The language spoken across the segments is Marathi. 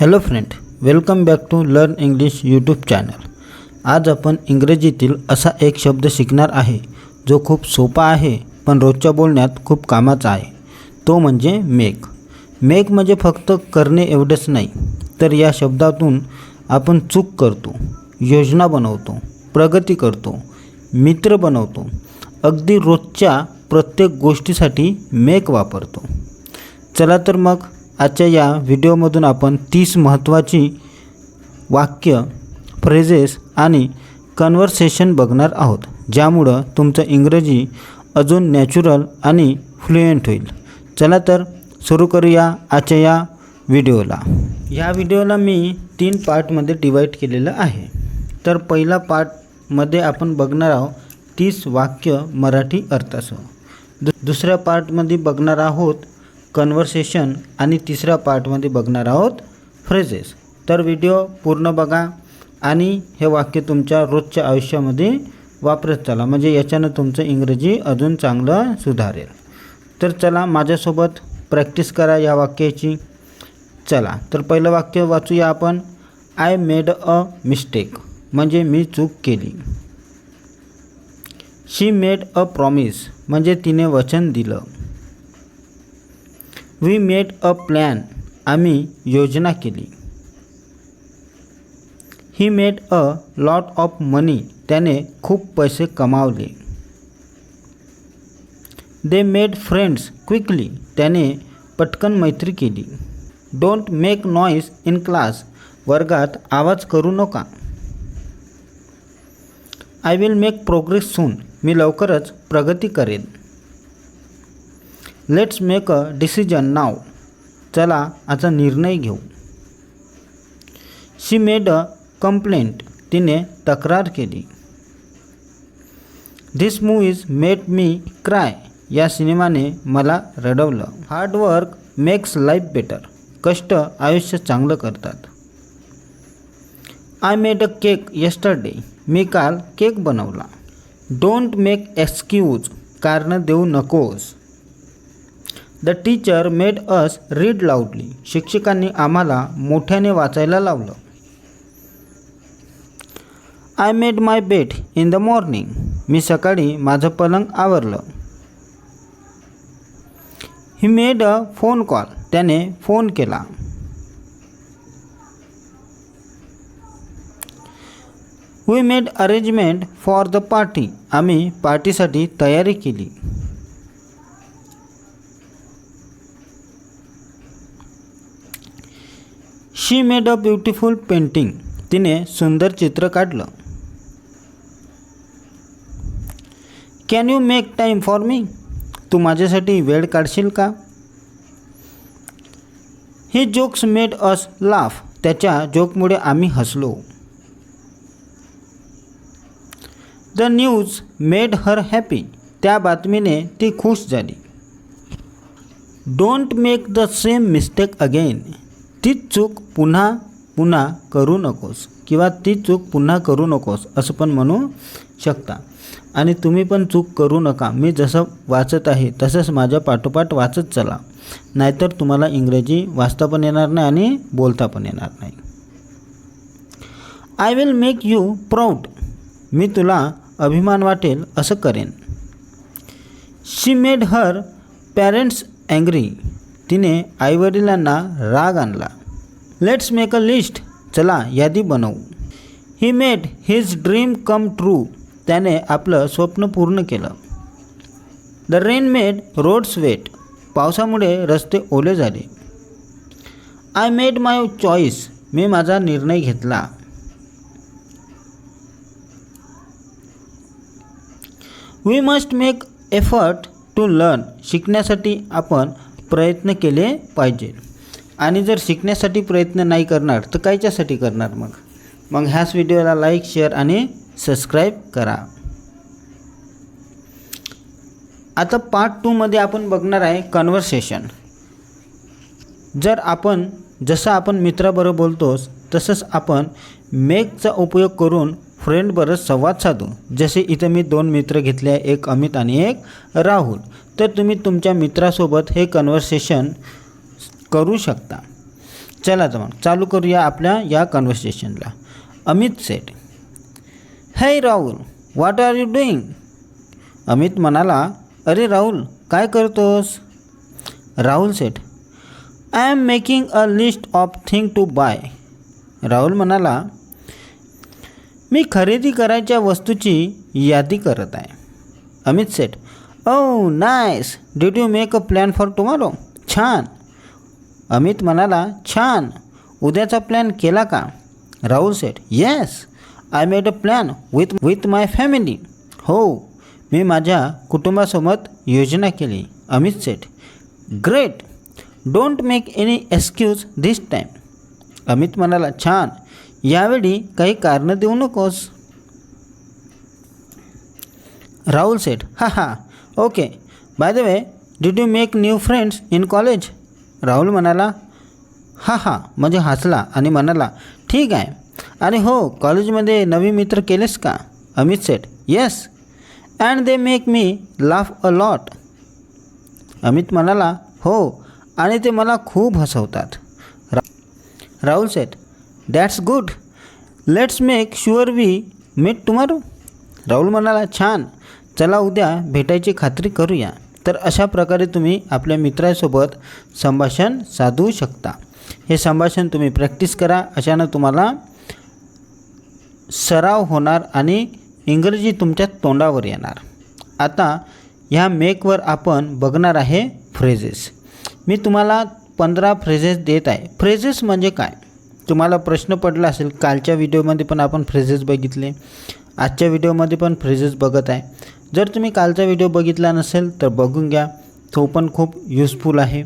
Hello friend welcome back to learn English YouTube channel आज आपण इंग्रजीतील असा एक शब्द शिकणार आहे जो खूप सोपा आहे पण रोजच्या बोलण्यात खूप कामाचा आहे. तो म्हणजे मेक मेक म्हणजे फक्त करणे एवढंच नाही तर या शब्दातून आपण चूक करतो योजना बनवतो प्रगती करतो मित्र बनवतो अगदी रोजच्या प्रत्येक गोष्टीसाठी मेक वापरतो. चला तर मग आजच्या या व्हिडिओमधून आपण तीस महत्त्वाची वाक्य फ्रेजेस आणि कन्व्हर्सेशन बघणार आहोत ज्यामुळं तुमचं इंग्रजी अजून नॅचरल आणि फ्लुएंट होईल. चला तर सुरू करूया आजच्या या व्हिडिओला. ह्या व्हिडिओला मी तीन पार्टमध्ये डिवाईड केलेलं आहे. तर पहिला पार्टमध्ये आपण बघणार आहोत तीस वाक्य मराठी अर्थासह. दु दुसऱ्या पार्टमध्ये बघणार आहोत कन्व्हर्सेशन आणि तिसऱ्या पार्टमध्ये बघणार आहोत फ्रेजेस तर व्हिडिओ पूर्ण बघा आणि हे वाक्य तुमच्या रोजच्या आयुष्यामध्ये वापरत चला. म्हणजे याच्यानं तुमचं इंग्रजी अजून चांगलं सुधारेल. तर चला माझ्यासोबत प्रॅक्टिस करा या वाक्याची. चला. तर पहिलं वाक्य वाचूया आपण. आय मेड अ मिस्टेक म्हणजे मी चूक केली. शी मेड अ प्रॉमिस म्हणजे तिने वचन दिलं. वी मेड अ प्लॅन आम्ही योजना केली. He made a lot of money त्याने खूप पैसे कमावले. दे मेड फ्रेंड्स क्विकली त्याने पटकन मैत्री केली. Don't make noise in class वर्गात आवाज करू नका. I will make progress soon मी लवकरच प्रगती करेन. Let's make a decision now चला आता निर्णय घेऊ. शी मेड अ कंप्लेंट तिने तक्रार केली. This movies made me cry या सिनेमाने मला रडवलं. Hard work makes life better कष्ट आयुष्य चांगलं करतात. I made a cake yesterday मी काल केक बनवला. डोंट मेक एक्सक्यूज कारणं देऊ नकोस. The teacher made us read loudly शिक्षकांनी आम्हाला मोठ्याने वाचायला लावलं. I made my bed in the morning मी सकाळी माझं पलंग आवरलं. He made a phone call त्याने फोन केला. We made arrangement for the party आम्ही पार्टीसाठी तयारी केली. She made a beautiful painting तिने सुंदर चित्र काढलं. Can you make time for me तू माझ्यासाठी वेळ काढशील का? हे जोक्स मेड अस लाफ त्याच्या जोकमुळे आम्ही हसलो. The news made her happy त्या बातमीने ती खुश झाली. Don't make the same mistake again तीच चूक पुन्हा पुन्हा करू नकोस किंवा ती चूक पुन्हा करू नकोस असं पण म्हणू शकता. आणि तुम्ही पण चूक करू नका. मी जसं वाचत आहे तसंच माझ्या पाठोपाठ वाचत चला. नाहीतर तुम्हाला इंग्रजी वाचता पण येणार नाही आणि बोलता पण येणार नाही. I will make you proud मी तुला अभिमान वाटेल असं करेन. She made her parents angry तिने आईवडिलांना राग आणला. लेट्स मेक अ लिस्ट चला यादी बनवू. He made his dream come true त्याने आपलं स्वप्न पूर्ण केलं. The rain made roads wet पावसामुळे रस्ते ओले झाले. आय मेड माय चॉईस मी माझा निर्णय घेतला. We must make effort to learn शिकण्यासाठी आपण प्रयत्न केले पाहिजे. आणि जर शिकण्यासाठी प्रयत्न नाही करणार तर कायच्यासाठी करणार मग? मग ह्याच व्हिडिओला लाईक शेअर आणि सबस्क्राईब करा. आता पार्ट टूमध्ये आपण बघणार आहे कन्व्हर्सेशन जर आपण जसं आपण मित्राबरोबर बोलतोस तसंच आपण मेकचा उपयोग करून फ्रेंडबरोबर संवाद साधू जसे इथं मी दोन मित्र घेतले आहे एक अमित आणि एक राहुल. तर तुम्ही तुमच्या मित्रासोबत हे कन्व्हर्सेशन करू शकता. चला तर मग चालू करूया आपल्या या कन्व्हर्सेशनला Amit said hey Rahul what are you doing Amit म्हणाला अरे राहुल काय करतोस? Rahul said I am making a list of thing to buy Rahul म्हणाला मी खरेदी करायच्या वस्तूची यादी करत आहे. Amit said oh nice. Did you make a plan for tomorrow छान. अमित म्हणाला छान. उद्याचा प्लॅन केला का? Rahul said yes I made a plan with with my family हो. मी माझ्या कुटुंबासोबत योजना केली. Amit said great don't make any excuse this time Amit म्हणाला छान. यावेळी काही कारणं देऊ नकोस. राहुल सेठ हा हा. Okay. By the way did you make new friends in college Rahul म्हणाला हा हा. म्हणजे हसला आणि म्हणाला ठीक आहे. आणि हो कॉलेजमध्ये नवी मित्र केलेस का? Amit said yes and they make me laugh a lot Amit म्हणाला हो. आणि ते मला खूप हसवतात. रा Rahul said that's good let's make sure we meet tomorrow Rahul म्हणाला छान. चला उद्या भेटायची खात्री करूया. तर अशा प्रकारे तुम्ही आपल्या मित्रासोबत संभाषण साधू शकता. हे संभाषण तुम्ही प्रॅक्टिस करा. अशानं तुम्हाला सराव होणार आणि इंग्रजी तुमच्या तोंडावर येणार. आता ह्या मेकवर आपण बघणार आहे फ्रेजेस मी तुम्हाला पंधरा फ्रेजेस देत आहे. फ्रेजेस म्हणजे काय? तुम्हाला प्रश्न पडला असेल कालच्या व्हिडिओमध्ये पण आपण फ्रेजेस बघितले. आजच्या व्हिडिओमध्ये पण फ्रेजेस बघत आहे. जर तुम्ही कालचा व्हिडिओ बघितला नसेल तर बघून घ्या. तो पण खूप युजफुल आहे.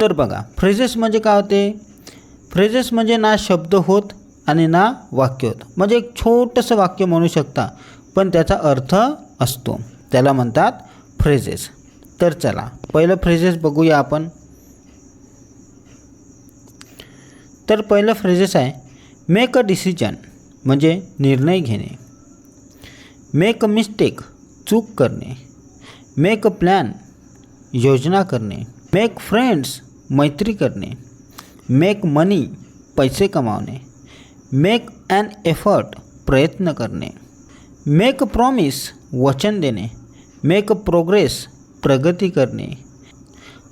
तर बघा फ्रेजेस म्हणजे काय होते? फ्रेजेस म्हणजे ना शब्द होत आणि ना वाक्य होत. म्हणजे एक छोटंसं वाक्य म्हणू शकता पण त्याचा अर्थ असतो. त्याला म्हणतात फ्रेजेस तर चला पहिलं फ्रेजेस बघूया आपण. तर पहिलं फ्रेजेस आहे मेक अ डिसिजन म्हणजे निर्णय घेणे. मेक अ मिस्टेक चूक करणे. मेक अ प्लॅन योजना करणे. मेक फ्रेंड्स मैत्री करणे. मेक मनी पैसे कमावणे. मेक ॲन एफर्ट प्रयत्न करणे. मेक अ प्रॉमिस वचन देणे. मेक अ प्रोग्रेस प्रगती करणे.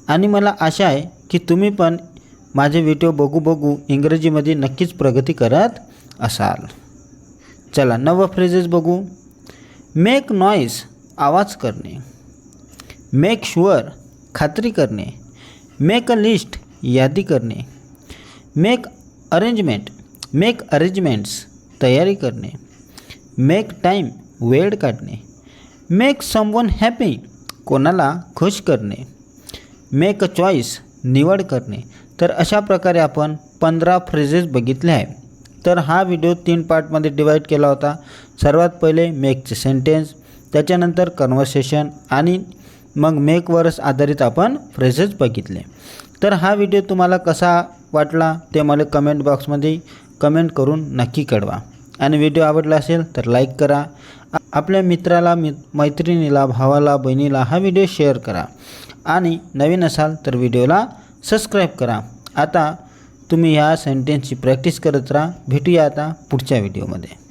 आणि मला आशा आहे की तुम्ही पण माझे व्हिडिओ बघू बघू इंग्रजीमध्ये नक्कीच प्रगती करत असाल. चला नवं फ्रेजेस बघू. मेक नॉईस आवाज करणे. मेक शुअर खात्री करणे. मेक अ लिस्ट यादी करणे. मेक अरेंजमेंट मेक अरेंजमेंट्स तयारी करणे. मेक टाईम वेळ काढणे. मेक समवन हॅपी कोणाला खुश करणे. मेक अ चॉईस निवड करणे. तर अशा प्रकारे आपण पंधरा फ्रेजेस बघितले आहे तर हा व्हिडिओ तीन पार्टमध्ये डिवाईड केला होता. सर्वात पहिले मेकचे सेंटेन्स त्याच्यानंतर कन्व्हर्सेशन आणि मग मेकवरच आधारित आपण फ्रेजेस बघितले. तर हा व्हिडिओ तुम्हाला कसा वाटला ते मला कमेंट बॉक्समध्ये कमेंट करून नक्की कळवा. आणि व्हिडिओ आवडला असेल तर लाईक करा. आपल्या मित्राला मि मैत्रिणीला भावाला बहिणीला हा व्हिडिओ शेअर करा. आणि नवीन असाल तर व्हिडिओला सबस्क्राईब करा. आता तुम्ही ह्या सेंटेन्सची प्रॅक्टिस करत राहा. भेटूया आता पुढच्या व्हिडिओमध्ये